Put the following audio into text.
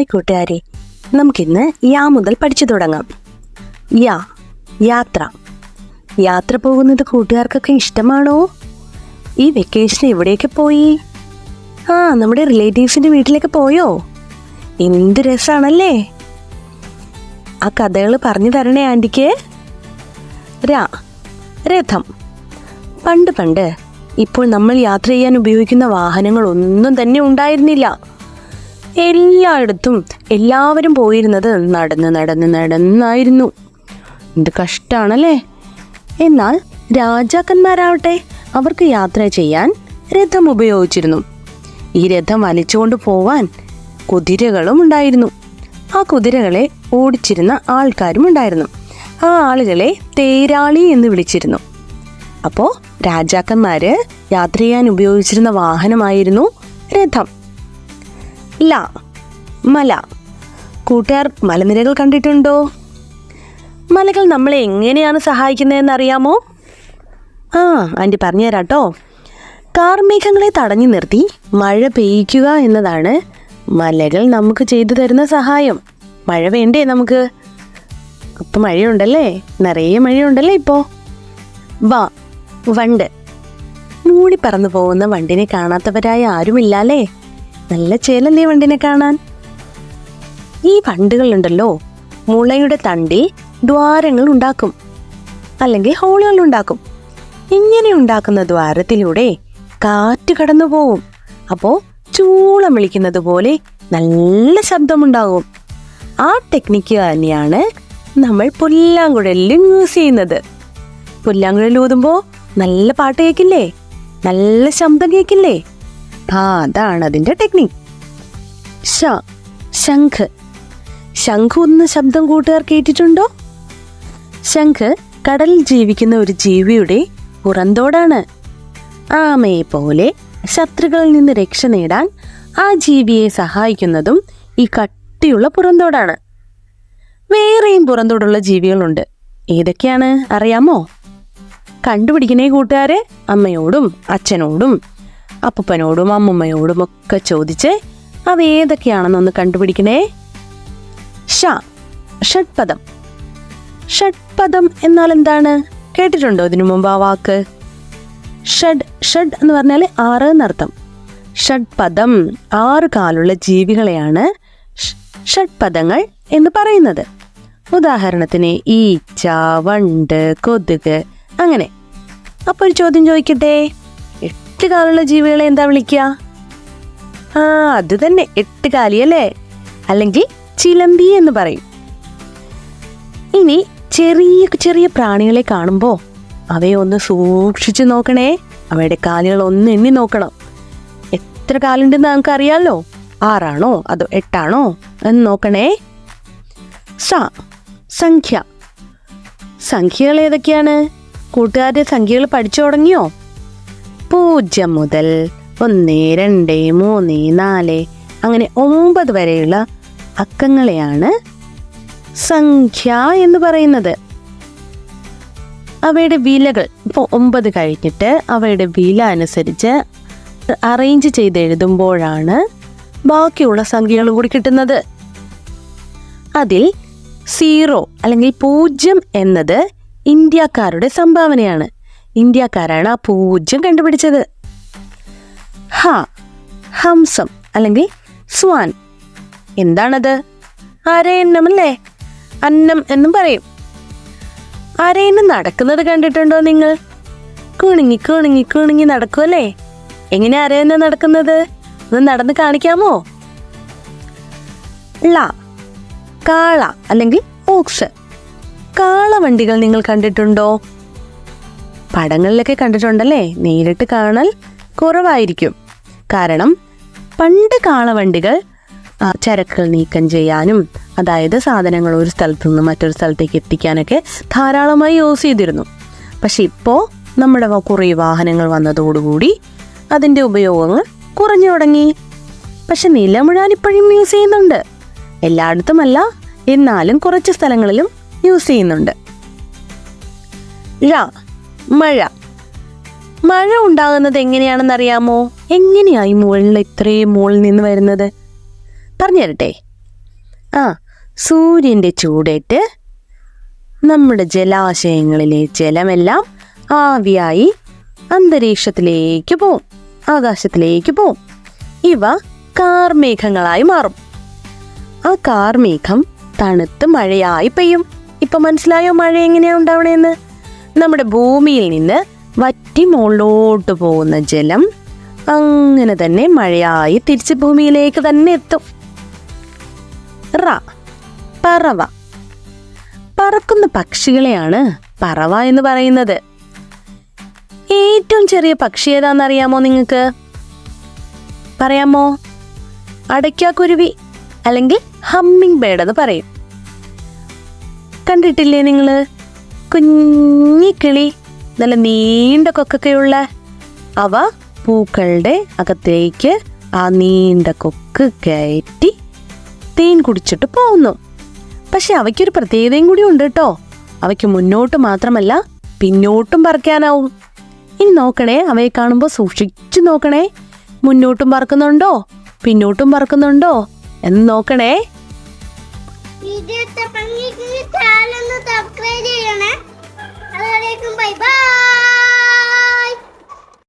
Hi കൂട്ടുകാരെ. നമുക്കിന്ന് യാ മുതൽ പഠിച്ചു തുടങ്ങാം. യാ യാത്ര. യാത്ര പോകുന്നത് കൂട്ടുകാർക്കൊക്കെ ഇഷ്ടമാണോ? ഈ വെക്കേഷൻ എവിടെയൊക്കെ പോയി? ആ നമ്മുടെ റിലേറ്റീവ്സിന്റെ വീട്ടിലേക്ക് പോയോ? എന്ത് രസമാണല്ലേ ആ കഥകൾ പറഞ്ഞു തരണേ ആന്റിക്ക് രാ രഥം. പണ്ട് പണ്ട് ഇപ്പോൾ നമ്മൾ യാത്ര ചെയ്യാൻ ഉപയോഗിക്കുന്ന വാഹനങ്ങളൊന്നും തന്നെ ഉണ്ടായിരുന്നില്ല. എല്ലായിടത്തും എല്ലാവരും പോയിരുന്നത് നടന്ന് നടന്ന് നടന്നായിരുന്നു. എന്ത് കഷ്ടാണല്ലേ? എന്നാൽ രാജാക്കന്മാരാവട്ടെ അവർക്ക് യാത്ര ചെയ്യാൻ രഥം ഉപയോഗിച്ചിരുന്നു. ഈ രഥം വലിച്ചുകൊണ്ട് പോവാൻ കുതിരകളും ഉണ്ടായിരുന്നു. ആ കുതിരകളെ ഓടിച്ചിരുന്ന ആൾക്കാരും ഉണ്ടായിരുന്നു. ആ ആളുകളെ തേരാളി എന്ന് വിളിച്ചിരുന്നു. അപ്പോൾ രാജാക്കന്മാര് യാത്ര ചെയ്യാൻ ഉപയോഗിച്ചിരുന്ന വാഹനമായിരുന്നു രഥം. ല മല. കൂട്ടുകാർ മലനിരകൾ കണ്ടിട്ടുണ്ടോ? മലകൾ നമ്മളെ എങ്ങനെയാണ് സഹായിക്കുന്നതെന്ന് അറിയാമോ ആ ആന്റി പറഞ്ഞുതരാട്ടോ. കാർമേഘങ്ങളെ തടഞ്ഞു നിർത്തി മഴ പെയ്യിക്കുക എന്നതാണ് മലകൾ നമുക്ക് ചെയ്തു തരുന്ന സഹായം. മഴ വേണ്ടേ നമുക്ക്? ഇപ്പം മഴയുണ്ടല്ലേ? നിറയെ മഴയുണ്ടല്ലേ ഇപ്പോൾ വാ വണ്ട്. മൂടി പറന്നു പോകുന്ന വണ്ടിനെ കാണാത്തവരായ ആരുമില്ലല്ലേ? നല്ല ചേലല്ലേ വണ്ടിനെ കാണാൻ? ഈ വണ്ടുകളുണ്ടല്ലോ മുളയുടെ തണ്ടി ദ്വാരങ്ങൾ ഉണ്ടാക്കും അല്ലെങ്കിൽ ഹോളുകൾ ഉണ്ടാക്കും. ഇങ്ങനെ ഉണ്ടാക്കുന്ന ദ്വാരത്തിലൂടെ കാറ്റ് കടന്നു പോവും. അപ്പോ ചൂളം വിളിക്കുന്നത് പോലെ നല്ല ശബ്ദമുണ്ടാകും. ആ ടെക്നിക്ക് തന്നെയാണ് നമ്മൾ പുല്ലാങ്കുഴലിൽ യൂസ് ചെയ്യുന്നത്. പുല്ലാങ്കുഴൽ ഊതുമ്പോൾ നല്ല പാട്ട് കേൾക്കില്ലേ? നല്ല ശബ്ദം കേൾക്കില്ലേ? അതാണ് അതിന്റെ ടെക്നിക് ഷ ശംഖ്. ശംഖു എന്ന ശബ്ദം കൂട്ടുകാർ കേട്ടിട്ടുണ്ടോ? ശംഖ് കടലിൽ ജീവിക്കുന്ന ഒരു ജീവിയുടെ പുറന്തോടാണ്. ആമയെ പോലെ ശത്രുക്കളിൽ നിന്ന് രക്ഷ നേടാൻ ആ ജീവിയെ സഹായിക്കുന്നതും ഈ കട്ടിയുള്ള പുറന്തോടാണ്. വേറെയും പുറന്തോടുള്ള ജീവികളുണ്ട്. ഏതൊക്കെയാണ്? അറിയാമോ? കണ്ടുപിടിക്കണേ കൂട്ടുകാരെ അമ്മയോടും അച്ഛനോടും. അപ്പൂപ്പനോടും അമ്മുമ്മയോടും ഒക്കെ ചോദിച്ച് അവ ഏതൊക്കെയാണെന്നൊന്ന് കണ്ടുപിടിക്കണേ? ഷ ഷഡ്പദം. ഷഡ്പദം എന്നാൽ എന്താണ്? കേട്ടിട്ടുണ്ടോ ഇതിനു മുമ്പ് ആ വാക്ക്? ഷഡ് ഷഡ് എന്ന് പറഞ്ഞാൽ ആറ് എന്നർത്ഥം. ഷഡ്പദം ആറ് കാലുള്ള ജീവികളെയാണ് ഷഡ്പദങ്ങൾ എന്ന് പറയുന്നത്. ഉദാഹരണത്തിന് ഈച്ച വണ്ട് കൊതുക് അങ്ങനെ. അപ്പോൾ ഒരു ചോദ്യം ചോദിക്കട്ടെ? എട്ട് കാലുള്ള ജീവികളെ എന്താ വിളിക്കുക? ആ അത് തന്നെ. എട്ട് കാലി അല്ലേ? അല്ലെങ്കിൽ ചിലമ്പി എന്ന് പറയും. ഇനി ചെറിയ ചെറിയ പ്രാണികളെ കാണുമ്പോൾ അവയെ ഒന്ന് സൂക്ഷിച്ചു നോക്കണേ. അവയുടെ കാലുകൾ ഒന്ന് എണ്ണി നോക്കണം. എത്ര കാലുണ്ടെന്ന് നമുക്ക് അറിയാമല്ലോ ആറാണോ? അതോ എട്ടാണോ? എന്ന് നോക്കണേ. സ സംഖ്യ. സംഖ്യകൾ ഏതൊക്കെയാണ്? കൂട്ടുകാരുടെ സംഖ്യകൾ പഠിച്ചു തുടങ്ങിയോ? പൂജ്യം മുതൽ ഒന്ന് രണ്ട് മൂന്ന് നാല് അങ്ങനെ ഒമ്പത് വരെയുള്ള അക്കങ്ങളെയാണ് സംഖ്യ എന്ന് പറയുന്നത്. അവയുടെ വിലകൾ ഇപ്പോൾ ഒമ്പത് കഴിഞ്ഞിട്ട് അവയുടെ വില അനുസരിച്ച് അറേഞ്ച് ചെയ്ത് എഴുതുമ്പോഴാണ് ബാക്കിയുള്ള സംഖ്യകൾ കൂടി കിട്ടുന്നത്. അതിൽ സീറോ അല്ലെങ്കിൽ പൂജ്യം എന്നത് ഇന്ത്യക്കാരുടെ സംഭാവനയാണ്. ഇന്ത്യക്കാരാണ് ആ പൂജ്യം കണ്ടുപിടിച്ചത്. ഹ ഹംസം അല്ലെങ്കിൽ സ്വാൻ. എന്താണത്? അരയന്നമല്ലേ? അന്നം എന്നും പറയും. അരയന്നം നടക്കുന്നത് കണ്ടിട്ടുണ്ടോ നിങ്ങൾ? കുണുങ്ങി കുണുങ്ങി കുണുങ്ങി നടക്കുമല്ലേ എങ്ങനെ അരയന്നം നടക്കുന്നത്? ഒന്ന് നടന്ന് കാണിക്കാമോ? ള കാള അല്ലെങ്കിൽ ഓക്സ്. കാളവണ്ടികൾ നിങ്ങൾ കണ്ടിട്ടുണ്ടോ? പടങ്ങളിലൊക്കെ കണ്ടിട്ടുണ്ടല്ലേ? നേരിട്ട് കാണൽ കുറവായിരിക്കും. കാരണം പണ്ട് കാളവണ്ടികൾ ചരക്കുകൾ നീക്കം ചെയ്യാനും അതായത് സാധനങ്ങൾ ഒരു സ്ഥലത്തു നിന്ന് മറ്റൊരു സ്ഥലത്തേക്ക് എത്തിക്കാനൊക്കെ ധാരാളമായി യൂസ് ചെയ്തിരുന്നു. പക്ഷെ ഇപ്പോൾ നമ്മുടെ കുറേ വാഹനങ്ങൾ വന്നതോടുകൂടി അതിന്റെ ഉപയോഗങ്ങൾ കുറഞ്ഞു തുടങ്ങി. പക്ഷെ നിലമുഴാൻ ഇപ്പോഴും യൂസ് ചെയ്യുന്നുണ്ട്. എല്ലായിടത്തുമല്ല എന്നാലും കുറച്ച് സ്ഥലങ്ങളിലും യൂസ് ചെയ്യുന്നുണ്ട്. ഴ മഴ. മഴ ഉണ്ടാകുന്നത് എങ്ങനെയാണെന്ന് അറിയാമോ എങ്ങനെയായി മുകളിൽ ഇത്രയും മുകളിൽ നിന്ന് വരുന്നത്? പറഞ്ഞു തരട്ടെ. ആ സൂര്യന്റെ ചൂടേറ്റ് നമ്മുടെ ജലാശയങ്ങളിലെ ജലമെല്ലാം ആവിയായി അന്തരീക്ഷത്തിലേക്ക് പോവും ആകാശത്തിലേക്ക് പോവും. ഇവ കാർമേഘങ്ങളായി മാറും. ആ കാർമേഘം തണുത്ത് മഴയായി പെയ്യും. ഇപ്പൊ മനസ്സിലായോ മഴ എങ്ങനെയാണ് ഉണ്ടാവണേന്ന്? നമ്മുടെ ഭൂമിയിൽ നിന്ന് വറ്റി മുകളിലോട്ട് പോകുന്ന ജലം അങ്ങനെ തന്നെ മഴയായി തിരിച്ച് ഭൂമിയിലേക്ക് തന്നെ എത്തും. റ പറവ. പറക്കുന്ന പക്ഷികളെയാണ് പറവ എന്ന് പറയുന്നത്. ഏറ്റവും ചെറിയ പക്ഷി ഏതാണെന്നറിയാമോ നിങ്ങൾക്ക്? പറയാമോ? അടയ്ക്കാക്കുരുവി അല്ലെങ്കിൽ ഹമ്മിങ് ബേഡ് എന്ന് പറയും. കണ്ടിട്ടില്ലേ നിങ്ങൾ കുഞ്ഞിക്കിളി നല്ല നീണ്ട കൊക്കൊക്കെയുള്ള അവ പൂക്കളുടെ അകത്തേക്ക് ആ നീണ്ട കൊക്ക് കയറ്റി തേൻ കുടിച്ചിട്ട് പോകുന്നു പക്ഷെ അവയ്ക്കൊരു പ്രത്യേകതയും കൂടി ഉണ്ട് കേട്ടോ. അവയ്ക്ക് മുന്നോട്ട് മാത്രമല്ല പിന്നോട്ടും പറക്കാനാവും. ഇനി നോക്കണേ അവയെ കാണുമ്പോൾ സൂക്ഷിച്ചു നോക്കണേ. മുന്നോട്ടും പറക്കുന്നുണ്ടോ? പിന്നോട്ടും പറക്കുന്നുണ്ടോ? എന്ന് നോക്കണേ. സബ്സ്ക്രൈബ് ചെയ്യണേ. അതുവരേക്കും ബൈ ബൈ